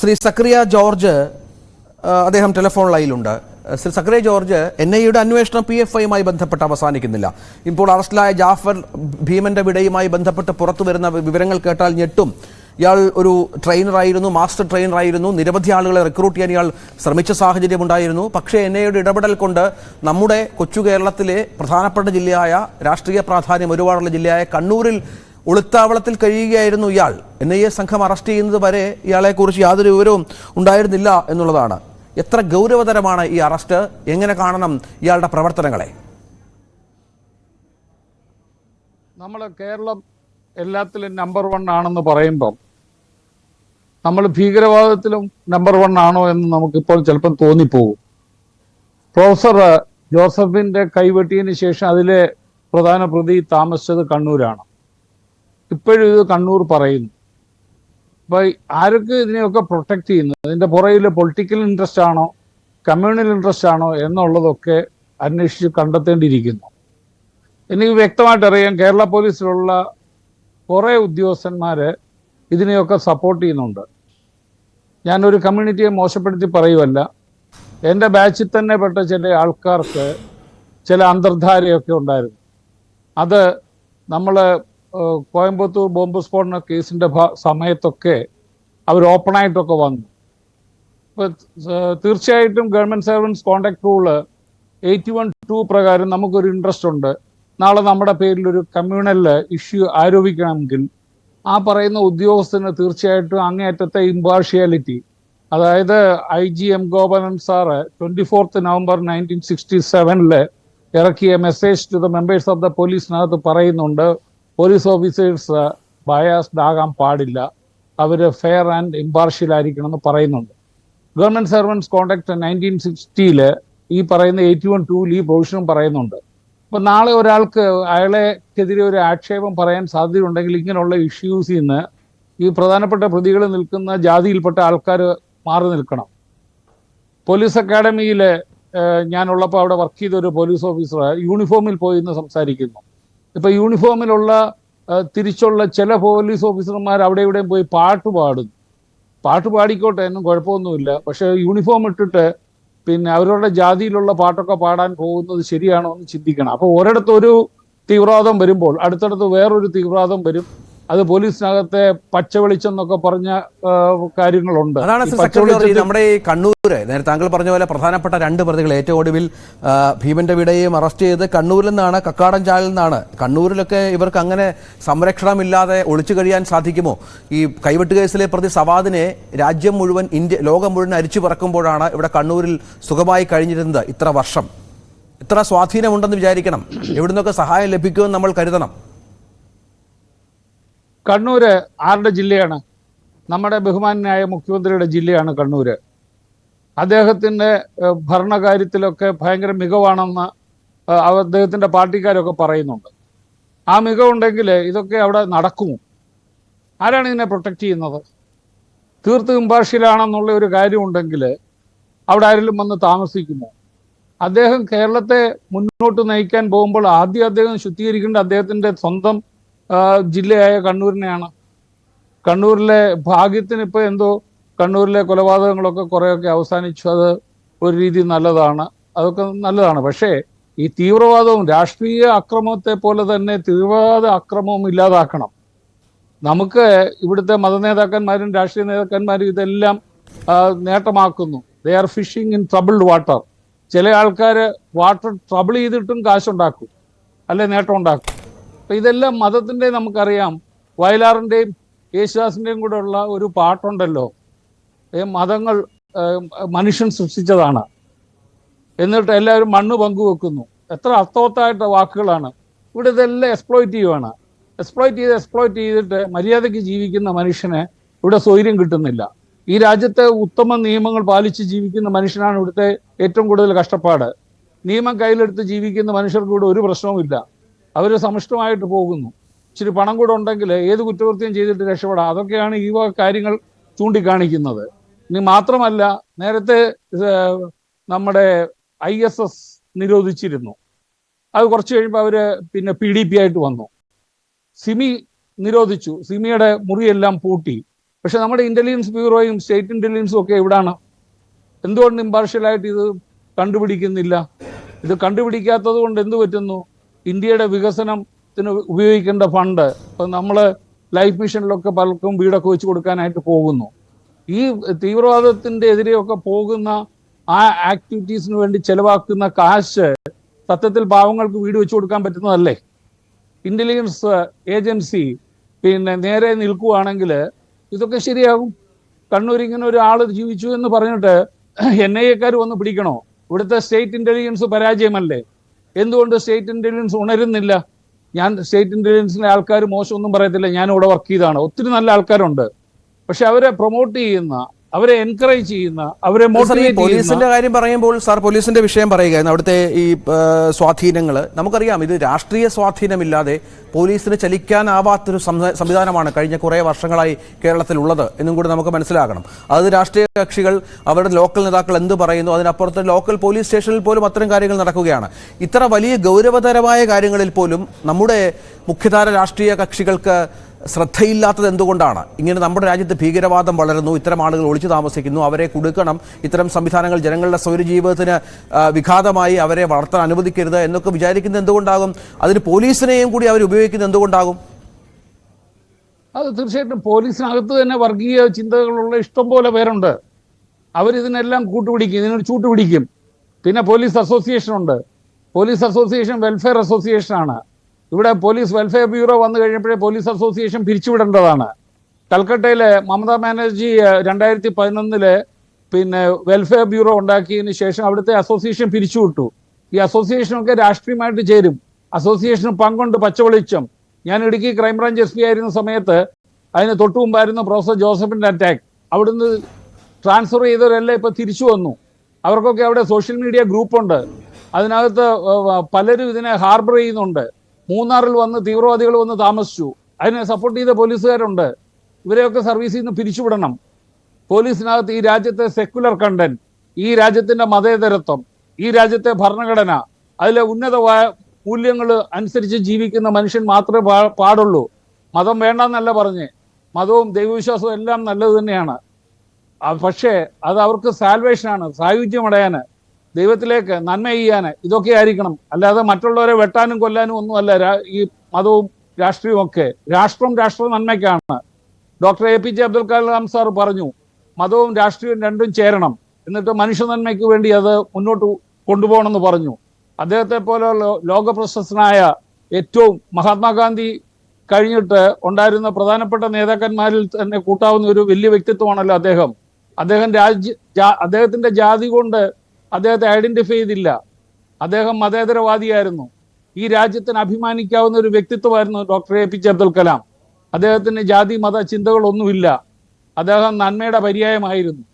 ശ്രീ സക്രിയ George അദ്ദേഹം telephone ലൈനിലുണ്ട് ശ്രീ സക്രിയ George N ഐയുടെ അന്വേഷണം പി എഫ് ഐയുമായി ബന്ധപ്പെട്ട് അവസാനിക്കുന്നില്ല. ഇപ്പോൾ അറസ്റ്റിലായ ജാഫർ ഭീമന്റെ വിടയുമായി ബന്ധപ്പെട്ട് പുറത്തു വരുന്ന വിവരങ്ങൾ കേട്ടാൽ ഞെട്ടും. ഇയാൾ ഒരു ട്രെയിനറായിരുന്നു മാസ്റ്റർ ട്രെയിനറായിരുന്നു നിരവധി ആളുകളെ റിക്രൂട്ട് ചെയ്യാൻ ഇയാൾ ശ്രമിച്ച സാഹചര്യമുണ്ടായിരുന്നു പക്ഷേ എൻ ഐയുടെ ഇടപെടൽ കൊണ്ട് നമ്മുടെ കൊച്ചു കേരളത്തിലെ പ്രധാനപ്പെട്ട ജില്ലയായ രാഷ്ട്രീയ പ്രാധാന്യം ഒരുപാടുള്ള ജില്ലയായ കണ്ണൂരിൽ ഒളിത്താവളത്തിൽ കഴിയുകയായിരുന്നു ഇയാൾ. എൻ ഐ എ സംഘം അറസ്റ്റ് ചെയ്യുന്നത് വരെ ഇയാളെക്കുറിച്ച് യാതൊരു വിവരവും ഉണ്ടായിരുന്നില്ല എന്നുള്ളതാണ്. എത്ര ഗൗരവതരമാണ് ഈ അറസ്റ്റ്? എങ്ങനെ കാണണം ഇയാളുടെ പ്രവർത്തനങ്ങളെ? നമ്മൾ കേരളം എല്ലാത്തിലും നമ്പർ വൺ ആണെന്ന് പറയുമ്പം നമ്മൾ ഭീകരവാദത്തിലും നമ്പർ വൺ ആണോ എന്ന് നമുക്കിപ്പോൾ ചിലപ്പം തോന്നിപ്പോകും. പ്രൊഫസർ ജോസഫിന്റെ കൈവെട്ടിയതിനു ശേഷം അതിലെ പ്രധാന പ്രതി താമസിച്ചത് കണ്ണൂരാണ്. ഇപ്പോഴും ഇത് കണ്ണൂർ പറയുന്നു. അപ്പൊ ആരൊക്കെ ഇതിനെയൊക്കെ പ്രൊട്ടക്ട് ചെയ്യുന്നു? ഇതിന്റെ പുറകിൽ പൊളിറ്റിക്കൽ ഇൻട്രസ്റ്റ് ആണോ കമ്മ്യൂണൽ ഇൻട്രസ്റ്റ് ആണോ എന്നുള്ളതൊക്കെ അന്വേഷിച്ച് കണ്ടെത്തേണ്ടിയിരിക്കുന്നു. എനിക്ക് വ്യക്തമായിട്ട് അറിയാം കേരള പോലീസിലുള്ള കുറേ ഉദ്യോഗസ്ഥന്മാര് ഇതിനെയൊക്കെ സപ്പോർട്ട് ചെയ്യുന്നുണ്ട്. ഞാനൊരു കമ്മ്യൂണിറ്റിയെ മോശപ്പെടുത്തി പറയുമല്ല എന്റെ ബാച്ചിൽ തന്നെ പെട്ട ചില ആൾക്കാർക്ക് ചില അന്തർധാരയൊക്കെ ഉണ്ടായിരുന്നു. അത് നമ്മൾ കോയമ്പത്തൂർ ബോംബ് സ്ഫോടന കേസിന്റെ ഭ- സമയത്തൊക്കെ അവർ ഓപ്പണായിട്ടൊക്കെ വന്നു. ഇപ്പൊ തീർച്ചയായിട്ടും government servants conduct rule eighty one two പ്രകാരം നമുക്കൊരു ഇൻട്രസ്റ്റ് ഉണ്ട്. നാളെ നമ്മുടെ പേരിൽ ഒരു കമ്മ്യൂണൽ ഇഷ്യൂ ആരോപിക്കണമെങ്കിൽ ആ പറയുന്ന ഉദ്യോഗസ്ഥന് തീർച്ചയായിട്ടും അങ്ങേയറ്റത്തെ ഇമ്പാർഷ്യാലിറ്റി അതായത് I G M Gopanan sir twenty fourth November nineteen sixty സെവനിൽ ഇറക്കിയ message to the members of the പോലീസിനകത്ത് പറയുന്നുണ്ട്. പോലീസ് ഓഫീസേഴ്സ് ബയാസ്ഡ് ആകാൻ പാടില്ല. അവർ ഫെയർ ആൻഡ് ഇമ്പാർഷ്യൽ ആയിരിക്കണം എന്ന് പറയുന്നുണ്ട്. ഗവൺമെന്റ് സർവൻസ് കോണ്ടാക്ട് നയന്റീൻ സിക്സ്റ്റിയിൽ ഈ പറയുന്ന എയ്റ്റി വൺ ടൂവിൽ ഈ പ്രൊവിഷനും പറയുന്നുണ്ട്. അപ്പോൾ നാളെ ഒരാൾക്ക് അയാളെക്കെതിരെ ഒരു ആക്ഷേപം പറയാൻ സാധ്യതയുണ്ടെങ്കിൽ ഇങ്ങനെയുള്ള ഇഷ്യൂസിൽ നിന്ന് ഈ പ്രധാനപ്പെട്ട പ്രതികൾ നിൽക്കുന്ന ജാതിയിൽപ്പെട്ട ആൾക്കാർ മാറി നിൽക്കണം. പോലീസ് അക്കാഡമിയിൽ ഞാനുള്ളപ്പോൾ അവിടെ വർക്ക് ചെയ്ത ഒരു പോലീസ് ഓഫീസർ യൂണിഫോമിൽ പോയി ഇന്ന് സംസാരിക്കുന്നു. ഇപ്പൊ യൂണിഫോമിലുള്ള തിരിച്ചുള്ള ചില പോലീസ് ഓഫീസർമാർ അവിടെ ഇവിടെയും പോയി പാട്ട് പാടും. പാട്ട് പാടിക്കോട്ടെ എന്നും കുഴപ്പമൊന്നുമില്ല. പക്ഷെ യൂണിഫോം ഇട്ടിട്ട് പിന്നെ അവരുടെ ജാതിയിലുള്ള പാട്ടൊക്കെ പാടാൻ പോകുന്നത് ശരിയാണോ എന്ന് ചിന്തിക്കണം. അപ്പൊ ഒരിടത്തൊരു തീവ്രവാദം വരുമ്പോൾ അടുത്തടുത്ത് വേറൊരു തീവ്രവാദം വരും. അത് പോലീസിനകത്തെ പച്ച വെളിച്ചം എന്നൊക്കെ പറഞ്ഞ കാര്യങ്ങളുണ്ട്. അതാണ് നമ്മുടെ ഈ കണ്ണൂര് നേരത്തെ താങ്കൾ പറഞ്ഞ പോലെ പ്രധാനപ്പെട്ട രണ്ട് പ്രതികൾ ഏറ്റവും ഒടുവിൽ ഭീമന്റെ വിടയും അറസ്റ്റ് ചെയ്ത് കണ്ണൂരിൽ നിന്നാണ് കക്കാടൻ ചാലിൽ നിന്നാണ്. കണ്ണൂരിലൊക്കെ ഇവർക്ക് അങ്ങനെ സംരക്ഷണമില്ലാതെ ഒളിച്ചു കഴിയാൻ സാധിക്കുമോ? ഈ കൈവെട്ട് കേസിലെ പ്രതി സവാദിനെ രാജ്യം മുഴുവൻ ഇന്ത്യ ലോകം മുഴുവൻ അരിച്ചു പറക്കുമ്പോഴാണ് ഇവിടെ കണ്ണൂരിൽ സുഖമായി കഴിഞ്ഞിരുന്നത് ഇത്ര വർഷം. ഇത്ര സ്വാധീനമുണ്ടെന്ന് വിചാരിക്കണം. എവിടുന്നൊക്കെ സഹായം ലഭിക്കുമെന്ന് നമ്മൾ കരുതണം. കണ്ണൂര് ആരുടെ ജില്ലയാണ്? നമ്മുടെ ബഹുമാനായ മുഖ്യമന്ത്രിയുടെ ജില്ലയാണ് കണ്ണൂര്. അദ്ദേഹത്തിന്റെ ഭരണകാര്യത്തിലൊക്കെ ഭയങ്കര മികവാണെന്ന് അദ്ദേഹത്തിന്റെ പാർട്ടിക്കാരൊക്കെ പറയുന്നുണ്ട്. ആ മികവുണ്ടെങ്കിൽ ഇതൊക്കെ അവിടെ നടക്കുമോ? ആരാണ് ഇതിനെ പ്രൊട്ടക്ട് ചെയ്യുന്നത്? തീർത്തും ഇമ്പാർഷ്യലാണെന്നുള്ള ഒരു കാര്യമുണ്ടെങ്കിൽ അവിടെ ആരെങ്കിലും വന്ന് താമസിക്കുമോ? അദ്ദേഹം കേരളത്തെ മുന്നോട്ട് നയിക്കാൻ പോകുമ്പോൾ ആദ്യം അദ്ദേഹം ശുദ്ധീകരിക്കേണ്ട അദ്ദേഹത്തിന്റെ സ്വന്തം ജില്ലയായ കണ്ണൂരിനെയാണ്. കണ്ണൂരിലെ ഭാഗ്യത്തിന് ഇപ്പൊ എന്തോ കണ്ണൂരിലെ കൊലപാതകങ്ങളൊക്കെ കുറെയൊക്കെ അവസാനിച്ചു. അത് ഒരു രീതി നല്ലതാണ്. അതൊക്കെ നല്ലതാണ്. പക്ഷേ ഈ തീവ്രവാദവും രാഷ്ട്രീയ അക്രമത്തെ പോലെ തന്നെ തീവ്രവാദ അക്രമവും ഇല്ലാതാക്കണം. നമുക്ക് ഇവിടുത്തെ മതനേതാക്കന്മാരും രാഷ്ട്രീയ നേതാക്കന്മാരും ഇതെല്ലാം നേട്ടമാക്കുന്നു. They are fishing in troubled water ചില ആൾക്കാർ വാട്ടർ ട്രബിൾ ചെയ്തിട്ടും കാശുണ്ടാക്കും. അല്ലെ നേട്ടം ഉണ്ടാക്കും അപ്പൊ ഇതെല്ലാം മതത്തിന്റെ നമുക്കറിയാം. വയലാറിന്റെയും യേശുദാസിന്റെയും കൂടെ ഉള്ള ഒരു പാട്ടുണ്ടല്ലോ. മതങ്ങൾ മനുഷ്യൻ സൃഷ്ടിച്ചതാണ്. എന്നിട്ട് എല്ലാവരും മണ്ണ് പങ്കുവെക്കുന്നു. എത്ര അർത്ഥവത്തായിട്ട് വാക്കുകളാണ്. ഇവിടെ ഇതെല്ലാം എക്സ്പ്ലോയിറ്റ് ചെയ്യുവാണ്. എക്സ്പ്ലോയിറ്റ് ചെയ്ത് എക്സ്പ്ലോയിറ്റ് ചെയ്തിട്ട് മര്യാദയ്ക്ക് ജീവിക്കുന്ന മനുഷ്യനെ ഇവിടെ സ്വൈര്യം കിട്ടുന്നില്ല. ഈ രാജ്യത്തെ ഉത്തമ നിയമങ്ങൾ പാലിച്ച് ജീവിക്കുന്ന മനുഷ്യനാണ് ഇവിടുത്തെ ഏറ്റവും കൂടുതൽ കഷ്ടപ്പാട്. നിയമം കയ്യിലെടുത്ത് ജീവിക്കുന്ന മനുഷ്യർക്ക് ഇവിടെ ഒരു പ്രശ്നവുമില്ല. അവർ സമിഷ്ടമായിട്ട് പോകുന്നു. ഇച്ചിരി പണം കൂടെ ഉണ്ടെങ്കിൽ ഏത് കുറ്റകൃത്യം ചെയ്തിട്ട് രക്ഷപ്പെടാം? അതൊക്കെയാണ് ഈ കാര്യങ്ങൾ ചൂണ്ടിക്കാണിക്കുന്നത്. ഇനി മാത്രമല്ല നേരത്തെ നമ്മുടെ ഐ എസ് എസ് നിരോധിച്ചിരുന്നു. അത് കുറച്ച് കഴിയുമ്പോൾ അവർ പിന്നെ പി ഡി പി ആയിട്ട് വന്നു. സിമി നിരോധിച്ചു. സിമിയുടെ മുറിയെല്ലാം പൂട്ടി. പക്ഷെ നമ്മുടെ ഇന്റലിജൻസ് ബ്യൂറോയും സ്റ്റേറ്റ് ഇന്റലിജൻസും ഒക്കെ എവിടാണ്? എന്തുകൊണ്ട് ഇമ്പാർഷ്യലായിട്ട് ഇത് കണ്ടുപിടിക്കുന്നില്ല? ഇത് കണ്ടുപിടിക്കാത്തത് കൊണ്ട് എന്ത് പറ്റുന്നു? ഇന്ത്യയുടെ വികസനത്തിന് ഉപയോഗിക്കേണ്ട ഫണ്ട് ഇപ്പം നമ്മൾ ലൈഫ് മിഷനിലൊക്കെ പലർക്കും വീടൊക്കെ വെച്ച് കൊടുക്കാനായിട്ട് പോകുന്നു. ഈ തീവ്രവാദത്തിന്റെ എതിരെയൊക്കെ പോകുന്ന ആ ആക്ടിവിറ്റീസിന് വേണ്ടി ചെലവാക്കുന്ന കാശ് സത്യത്തിൽ പാവങ്ങൾക്ക് വീട് വെച്ച് കൊടുക്കാൻ പറ്റുന്നതല്ലേ? ഇന്റലിജൻസ് ഏജൻസി പിന്നെ നേരെ നിൽക്കുകയാണെങ്കിൽ ഇതൊക്കെ ശരിയാകും. കണ്ണൂർ ഇങ്ങനെ ഒരാൾ ജീവിച്ചു എന്ന് പറഞ്ഞിട്ട് എൻ ഐ എക്കാർ വന്ന് പിടിക്കണോ? ഇവിടുത്തെ സ്റ്റേറ്റ് ഇന്റലിജൻസ് പരാജയമല്ലേ? എന്തുകൊണ്ട് സ്റ്റേറ്റ് ഇന്റലിജൻസ് ഉണരുന്നില്ല? ഞാൻ സ്റ്റേറ്റ് ഇന്റലിജൻസിലെ ആൾക്കാർ മോശമൊന്നും പറയത്തില്ല. ഞാൻ ഇവിടെ വർക്ക് ചെയ്താണ് ഒത്തിരി നല്ല ആൾക്കാരുണ്ട്. പക്ഷെ അവരെ പ്രൊമോട്ട് ചെയ്യുന്ന അവരെ എൻകറേജ് ചെയ്യുന്ന അവരെ മോട്ടിവേറ്റ് പോലീസിന്റെ കാര്യം പറയുമ്പോൾ സാർ പോലീസിന്റെ വിഷയം പറയുകയായിരുന്നു. അവിടുത്തെ ഈ സ്വാധീനങ്ങൾ നമുക്കറിയാം ഇത് രാഷ്ട്രീയ സ്വാധീനമില്ലാതെ പോലീസിന് ചലിക്കാനാവാത്തൊരു സംവിധാ- സംവിധാനമാണ് കഴിഞ്ഞ കുറേ വർഷങ്ങളായി കേരളത്തിലുള്ളത് എന്നും കൂടി നമുക്ക് മനസ്സിലാക്കണം അത് രാഷ്ട്രീയ കക്ഷികൾ അവരുടെ ലോക്കൽ നേതാക്കൾ എന്ത് പറയുന്നു അതിനപ്പുറത്ത് ലോക്കൽ പോലീസ് സ്റ്റേഷനിൽ പോലും അത്തരം കാര്യങ്ങൾ നടക്കുകയാണ്. ഇത്ര വലിയ ഗൗരവതരമായ കാര്യങ്ങളിൽ പോലും നമ്മുടെ മുഖ്യധാര രാഷ്ട്രീയ കക്ഷികൾക്ക് ശ്രദ്ധയില്ലാത്തത് എന്തുകൊണ്ടാണ്? ഇങ്ങനെ നമ്മുടെ രാജ്യത്ത് ഭീകരവാദം വളരുന്നു ഇത്തരം ആളുകൾ ഒളിച്ചു താമസിക്കുന്നു അവരെ കൊടുക്കണം ഇത്തരം സംവിധാനങ്ങൾ ജനങ്ങളുടെ സൗരജീവിതത്തിന് വിഘാതമായി അവരെ വളർത്താൻ അനുവദിക്കരുത് എന്നൊക്കെ വിചാരിക്കുന്നത് എന്തുകൊണ്ടാകും? അതിന് പോലീസിനെയും കൂടി അവർ ഉപയോഗിക്കുന്നത് എന്തുകൊണ്ടാകും? അത് തീർച്ചയായിട്ടും പോലീസിനകത്ത് തന്നെ വർഗീയ ചിന്തകളുള്ള ഇഷ്ടം പോലെ പേരുണ്ട്. അവരിതിനെല്ലാം കൂട്ടുപിടിക്കും ഇതിനൊരു ചൂട്ടുപിടിക്കും. പിന്നെ പോലീസ് അസോസിയേഷൻ ഉണ്ട് പോലീസ് അസോസിയേഷൻ വെൽഫെയർ അസോസിയേഷൻ ആണ് ഇവിടെ പോലീസ് വെൽഫെയർ ബ്യൂറോ വന്നു കഴിഞ്ഞപ്പോഴേ പോലീസ് അസോസിയേഷൻ പിരിച്ചുവിടേണ്ടതാണ്. കൽക്കട്ടയിലെ മമതാ ബാനർജി രണ്ടായിരത്തി പതിനൊന്നിൽ പിന്നെ വെൽഫെയർ ബ്യൂറോ ഉണ്ടാക്കിയതിന് ശേഷം അവിടുത്തെ അസോസിയേഷൻ പിരിച്ചുവിട്ടു. ഈ അസോസിയേഷനൊക്കെ രാഷ്ട്രീയമായിട്ട് ചേരും. അസോസിയേഷന് പങ്കുണ്ട് പച്ചവെളിച്ചം. ഞാൻ ഇടുക്കി ക്രൈംബ്രാഞ്ച് എസ് പി ആയിരുന്ന സമയത്ത് അതിന് തൊട്ടു മുമ്പായിരുന്നു പ്രൊഫസർ ജോസഫിന്റെ അറ്റാക്ക് അവിടുന്ന് ട്രാൻസ്ഫർ ചെയ്തവരെല്ലാം ഇപ്പൊ തിരിച്ചു വന്നു. അവർക്കൊക്കെ അവിടെ സോഷ്യൽ മീഡിയ ഗ്രൂപ്പുണ്ട്. അതിനകത്ത് പലരും ഇതിനെ ഹാർബർ ചെയ്യുന്നുണ്ട്. മൂന്നാറിൽ വന്ന് തീവ്രവാദികൾ വന്ന് താമസിച്ചു. അതിനെ സപ്പോർട്ട് ചെയ്ത പോലീസുകാരുണ്ട്. ഇവരെയൊക്കെ സർവീസിൽ നിന്ന് പിരിച്ചുവിടണം. പോലീസിനകത്ത് ഈ രാജ്യത്തെ സെക്യുലർ കണ്ടന്റ് ഈ രാജ്യത്തിന്റെ മതേതരത്വം ഈ രാജ്യത്തെ ഭരണഘടന അതിലെ ഉന്നത മൂല്യങ്ങൾ അനുസരിച്ച് ജീവിക്കുന്ന മനുഷ്യൻ മാത്രമേ പാടുള്ളൂ. മതം വേണ്ടെന്നല്ല പറഞ്ഞ്. മതവും ദൈവവിശ്വാസവും എല്ലാം നല്ലത് തന്നെയാണ്. പക്ഷേ അത് അവർക്ക് സാൽവേഷനാണ് സായുജ്യം അടയാന് ദൈവത്തിലേക്ക് നന്മ ചെയ്യാന് ഇതൊക്കെ ആയിരിക്കണം. അല്ലാതെ മറ്റുള്ളവരെ വെട്ടാനും കൊല്ലാനും ഒന്നുമല്ല ഈ മതവും രാഷ്ട്രീയവും ഒക്കെ രാഷ്ട്രം രാഷ്ട്ര നന്മയ്ക്കാണ്. Doctor A P J Abdul Kalam sir പറഞ്ഞു മതവും രാഷ്ട്രീയവും രണ്ടും ചേരണം. എന്നിട്ട് മനുഷ്യ നന്മയ്ക്ക് വേണ്ടി അത് മുന്നോട്ട് കൊണ്ടുപോകണമെന്ന് പറഞ്ഞു. അദ്ദേഹത്തെ പോലെയുള്ള ലോക പ്രശസ്തനായ ഏറ്റവും മഹാത്മാഗാന്ധി കഴിഞ്ഞിട്ട് ഉണ്ടായിരുന്ന പ്രധാനപ്പെട്ട നേതാക്കന്മാരിൽ തന്നെ കൂട്ടാവുന്ന ഒരു വലിയ വ്യക്തിത്വമാണല്ലോ അദ്ദേഹം. അദ്ദേഹം രാജ്യ അദ്ദേഹത്തിന്റെ ജാതി കൊണ്ട് അദ്ദേഹത്തെ ഐഡന്റിഫൈ ചെയ്തില്ല. അദ്ദേഹം മതേതരവാദിയായിരുന്നു. ഈ രാജ്യത്തിന് അഭിമാനിക്കാവുന്ന ഒരു വ്യക്തിത്വമായിരുന്നു doctor A P J Abdul Kalam. അദ്ദേഹത്തിന് ജാതി മത ചിന്തകളൊന്നുമില്ല. അദ്ദേഹം നന്മയുടെ പര്യായമായിരുന്നു.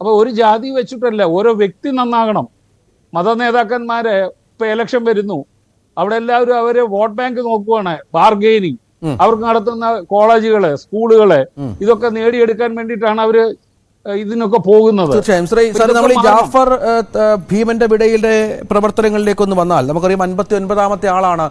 അപ്പോൾ ഒരു ജാതി വെച്ചിട്ടല്ല ഓരോ വ്യക്തി നന്നാകണം. മത നേതാക്കന്മാരെ ഇപ്പൊ ഇലക്ഷൻ വരുന്നു. അവിടെ എല്ലാവരും അവർ വോട്ട് ബാങ്ക് നോക്കുവാണ് ബാർഗെയിനിങ് അവർക്ക് നടത്തുന്ന കോളേജുകൾ സ്കൂളുകൾ ഇതൊക്കെ നേടിയെടുക്കാൻ വേണ്ടിയിട്ടാണ് അവർ ഇതിനൊക്കെ പോകുന്നത്. തീർച്ചയായും. ശ്രീ സാർ ഇതൊക്കെ നമ്മൾ ഈ ജാഫർ ഭീമന്റെ വിടയിലെ പ്രവർത്തനങ്ങളിലേക്കൊന്ന് വന്നാൽ നമുക്കറിയാം അൻപത്തി ഒൻപതാമത്തെ ആളാണ്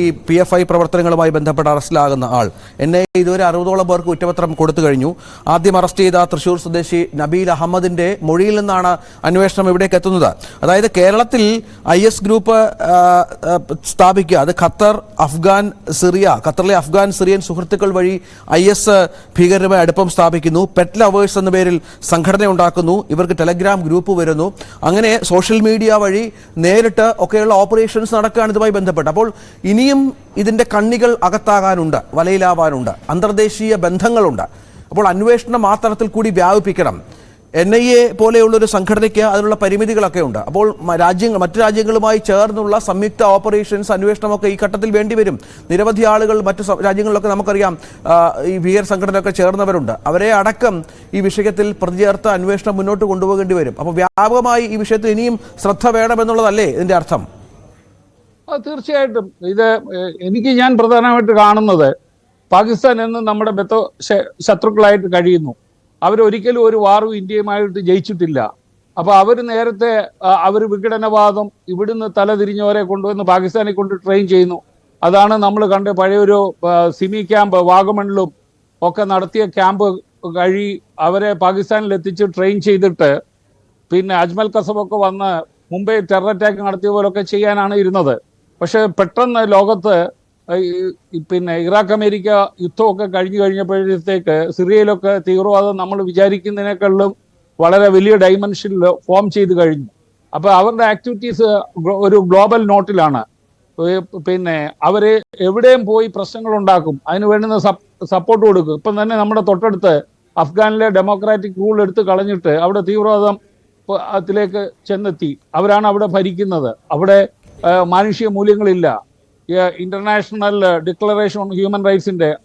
ഈ പി എഫ് ഐ പ്രവർത്തനങ്ങളുമായി ബന്ധപ്പെട്ട് അറസ്റ്റിലാകുന്ന ആൾ. എന്നെ ഇതുവരെ അറുപതോളം പേർക്ക് കുറ്റപത്രം കൊടുത്തു കഴിഞ്ഞു. ആദ്യം അറസ്റ്റ് ചെയ്ത തൃശൂർ സ്വദേശി നബീൽ അഹമ്മദിന്റെ മൊഴിയിൽ നിന്നാണ് അന്വേഷണം ഇവിടേക്ക് എത്തുന്നത്. അതായത് കേരളത്തിൽ ഐ എസ് ഗ്രൂപ്പ് സ്ഥാപിക്കുക. അത് ഖത്തർ അഫ്ഗാൻ സിറിയ ഖത്തറിലെ അഫ്ഗാൻ സിറിയൻ സുഹൃത്തുക്കൾ വഴി ഐ എസ് ഭീകരരുമായി അടുപ്പം സ്ഥാപിക്കുന്നു. പെറ്റ് ലവേഴ്സ് എന്ന പേരിൽ സംഘടന ഉണ്ടാക്കുന്നു ഇവർക്ക് ടെലഗ്രാം ഗ്രൂപ്പ് വരുന്നു. അങ്ങനെ സോഷ്യൽ മീഡിയ വഴി നേരിട്ട് ഒക്കെയുള്ള ഓപ്പറേഷൻസ് നടക്കുകയാണ് ഇതുമായി ബന്ധപ്പെട്ട്. അപ്പോൾ ഇനിയും ഇതിന്റെ കണ്ണികൾ അകത്താകാനുണ്ട് വലയിലാവാനുണ്ട് അന്തർദേശീയ ബന്ധങ്ങളുണ്ട്. അപ്പോൾ അന്വേഷണം മാത്രത്തിൽ കൂടി വ്യാപിപ്പിക്കണം. എൻ ഐ എ പോലെയുള്ള ഒരു സംഘടനയ്ക്ക് അതിനുള്ള പരിമിതികളൊക്കെ ഉണ്ട്. അപ്പോൾ രാജ്യങ്ങൾ മറ്റു രാജ്യങ്ങളുമായി ചേർന്നുള്ള സംയുക്ത ഓപ്പറേഷൻസ് അന്വേഷണമൊക്കെ ഈ ഘട്ടത്തിൽ വേണ്ടിവരും നിരവധി ആളുകൾ മറ്റു രാജ്യങ്ങളിലൊക്കെ നമുക്കറിയാം ഈ ഭീകര സംഘടനയൊക്കെ ചേർന്നവരുണ്ട്. അവരെ അടക്കം ഈ വിഷയത്തിൽ പ്രതിചേർത്ത് അന്വേഷണം മുന്നോട്ട് കൊണ്ടുപോകേണ്ടി വരും. അപ്പോൾ വ്യാപകമായി ഈ വിഷയത്തിൽ ഇനിയും ശ്രദ്ധ വേണമെന്നുള്ളതല്ലേ ഇതിന്റെ അർത്ഥം? തീർച്ചയായിട്ടും. ഇത് എനിക്ക് ഞാൻ പ്രധാനമായിട്ട് കാണുന്നത് പാകിസ്ഥാൻ എന്ന് നമ്മുടെ ബെത്ത ശത്രുക്കളായിട്ട് കഴിയുന്നു. അവരൊരിക്കലും ഒരു വാറും ഇന്ത്യയുമായിട്ട് ജയിച്ചിട്ടില്ല. അപ്പൊ അവർ നേരത്തെ അവർ വിഘടനവാദം ഇവിടുന്ന് തലതിരിഞ്ഞവരെ കൊണ്ടുവന്ന് പാകിസ്ഥാനെ കൊണ്ട് ട്രെയിൻ ചെയ്യുന്നു. അതാണ് നമ്മൾ കണ്ട് പഴയൊരു സിമി ക്യാമ്പ് വാഗമണിലും ഒക്കെ നടത്തിയ ക്യാമ്പ് കഴി അവരെ പാകിസ്ഥാനിൽ എത്തിച്ച് ട്രെയിൻ ചെയ്തിട്ട് പിന്നെ അജ്മൽ കസബൊക്കെ വന്ന് മുംബൈ ടെറർ അറ്റാക്ക് നടത്തിയ പോലൊക്കെ ചെയ്യാനാണ് ഇരുന്നത്. പക്ഷെ പെട്ടെന്ന് ലോകത്ത് പിന്നെ ഇറാഖ് അമേരിക്ക യുദ്ധമൊക്കെ കഴിഞ്ഞു കഴിഞ്ഞപ്പോഴത്തേക്ക് സിറിയയിലൊക്കെ തീവ്രവാദം നമ്മൾ വിചാരിക്കുന്നതിനേക്കാളും വളരെ വലിയ ഡൈമെൻഷനിൽ ഫോം ചെയ്ത് കഴിഞ്ഞു. അപ്പോൾ അവരുടെ ആക്ടിവിറ്റീസ് ഒരു ഗ്ലോബൽ നോട്ടിലാണ് പിന്നെ അവർ എവിടെയും പോയി പ്രശ്നങ്ങൾ ഉണ്ടാക്കും അതിന് വേണ്ടുന്ന സപ്പോർട്ട് കൊടുക്കും. ഇപ്പം തന്നെ നമ്മുടെ തൊട്ടടുത്ത് അഫ്ഗാനിലെ ഡെമോക്രാറ്റിക് റൂൾ എടുത്ത് കളഞ്ഞിട്ട് അവിടെ തീവ്രവാദം അതിലേക്ക് ചെന്നെത്തി. അവരാണ് അവിടെ ഭരിക്കുന്നത്. അവിടെ മാനുഷിക മൂല്യങ്ങളില്ല. ഇന്റർനാഷണൽ ഡിക്ലറേഷൻ ഓൺ ഹ്യൂമൻ റൈറ്റ്സിന്റെ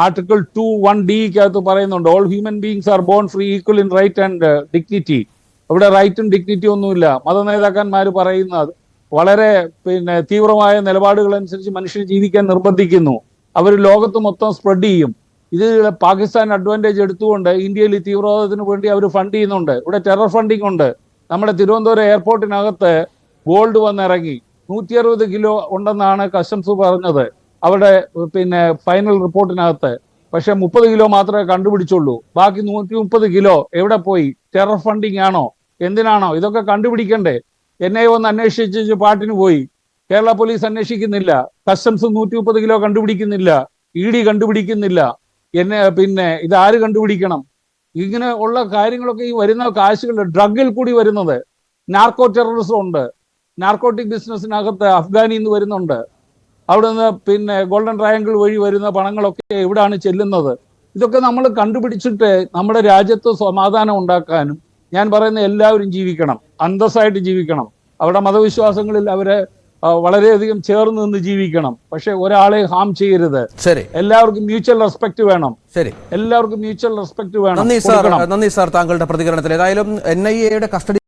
ആർട്ടിക്കിൾ ടു വൺ ഡിക്കകത്ത് പറയുന്നുണ്ട് all human beings are born free equal in right and dignity അവിടെ റൈറ്റും ഡിഗ്നിറ്റിയും ഒന്നുമില്ല. മത നേതാക്കന്മാർ പറയുന്നത് വളരെ പിന്നെ തീവ്രമായ നിലപാടുകൾ അനുസരിച്ച് മനുഷ്യർ ജീവിക്കാൻ നിർബന്ധിക്കുന്നു. അവർ ലോകത്ത് മൊത്തം സ്പ്രെഡ് ചെയ്യും. ഇത് പാകിസ്ഥാൻ അഡ്വാന്റേജ് എടുത്തുകൊണ്ട് ഇന്ത്യയിൽ തീവ്രവാദത്തിന് വേണ്ടി അവർ ഫണ്ട് ചെയ്യുന്നുണ്ട്. ഇവിടെ ടെറർ ഫണ്ടിങ് ഉണ്ട്. നമ്മുടെ തിരുവനന്തപുരം എയർപോർട്ടിനകത്ത് ഗോൾഡ് വന്നിറങ്ങി. നൂറ്റി അറുപത് കിലോ ഉണ്ടെന്നാണ് കസ്റ്റംസ് പറഞ്ഞത്. അവിടെ പിന്നെ ഫൈനൽ റിപ്പോർട്ടിനകത്ത് പക്ഷെ മുപ്പത് കിലോ മാത്രമേ കണ്ടുപിടിച്ചുള്ളൂ. ബാക്കി നൂറ്റി മുപ്പത് കിലോ എവിടെ പോയി? ടെറർ ഫണ്ടിങ് ആണോ? എന്തിനാണോ? ഇതൊക്കെ കണ്ടുപിടിക്കണ്ടേ? എന്നെ ഒന്ന് അന്വേഷിച്ച് പാട്ടിന് പോയി. കേരള പോലീസ് അന്വേഷിക്കുന്നില്ല. കസ്റ്റംസ് നൂറ്റി മുപ്പത് കിലോ കണ്ടുപിടിക്കുന്നില്ല. ഇ ഡി കണ്ടുപിടിക്കുന്നില്ല. എന്നെ പിന്നെ ഇത് ആര് കണ്ടുപിടിക്കണം? ഇങ്ങനെ ഉള്ള കാര്യങ്ങളൊക്കെ ഈ വരുന്ന കാശുകൾ ഡ്രഗിൽ കൂടി വരുന്നത്. നാർക്കോ ടെററിസം ഉണ്ട്. നാർക്കോട്ടിക് ബിസിനസ്സിനകത്ത് അഫ്ഗാനിൽ നിന്ന് വരുന്നുണ്ട്. അവിടെ നിന്ന് പിന്നെ ഗോൾഡൻ ട്രയാങ്കിൾ വഴി വരുന്ന പണങ്ങളൊക്കെ എവിടാണ് ചെല്ലുന്നത്? ഇതൊക്കെ നമ്മൾ കണ്ടുപിടിച്ചിട്ട് നമ്മുടെ രാജ്യത്ത് സമാധാനം ഉണ്ടാക്കാനും ഞാൻ പറയുന്ന എല്ലാവരും ജീവിക്കണം അന്തസ്സായിട്ട് ജീവിക്കണം. അവിടെ മതവിശ്വാസങ്ങളിൽ അവരെ വളരെയധികം ചേർന്ന് നിന്ന് ജീവിക്കണം. പക്ഷെ ഒരാളെ ഹാം ചെയ്യരുത്. ശരി. എല്ലാവർക്കും മ്യൂച്വൽ റെസ്പെക്ട് വേണം. ശരി. എല്ലാവർക്കും മ്യൂച്വൽ റെസ്പെക്ട് വേണം. നന്ദി സാർ നന്ദി സാർ താങ്കളുടെ പ്രതികരണത്തിൽ. ഏതായാലും എൻ ഐ എയുടെ കസ്റ്റഡി